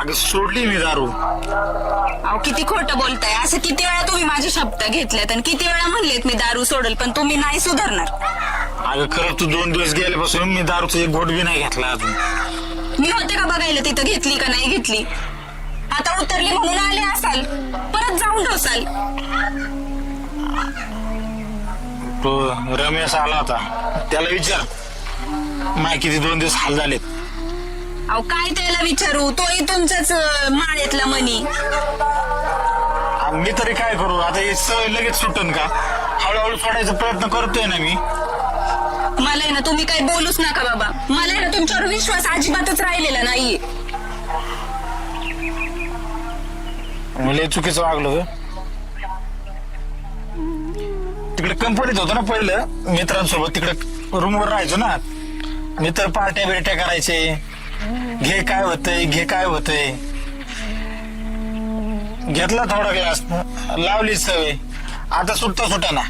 अगं सोडली मी दारू. अहो किती खोटं बोलताय. असं किती वेळा तुम्ही माझे शब्द घेतलेत आणि किती वेळा म्हणलेत मी दारू सोडल पण तुम्ही नाही सुधारणार. अगं खरं तू दोन दिवस गेल्यापासून मी दारूचा एक घोट बी नाही घेतला अजून. मी होते का बघायला तिथं घेतली का नाही घेतली? आता उतरली म्हणून आले असाल. परत जाऊन ढोसाल तो रमेश आला होता. त्याला विचार. माय किती दोन दिवस हाल झालेत. अहो काय त्याला विचारू? तोही तुमच्याच अं, माळ्यातला मनी. आणि मी तरी काय करू? आता हे सवय लगेच सुटन का? हळूहळू सोडायचा प्रयत्न करतोय ना मी. मला आहे ना तुम्ही काही बोलूच नका बाबा. मला आहे ना तुमच्यावर विश्वास अजिबातच राहिलेला नाहीये. मला चुकीचं वागलो ग. तिकडे कंपनीत होतो ना पहिलं मित्रांसोबत. तिकडे रूमवर राहायचो ना. मित्र पार्ट्या बिरट्या करायचे. घे काय होतंय घे काय होतय. घेतला थोडा ग्लास लावली सवय. आता सुटता सुटा ना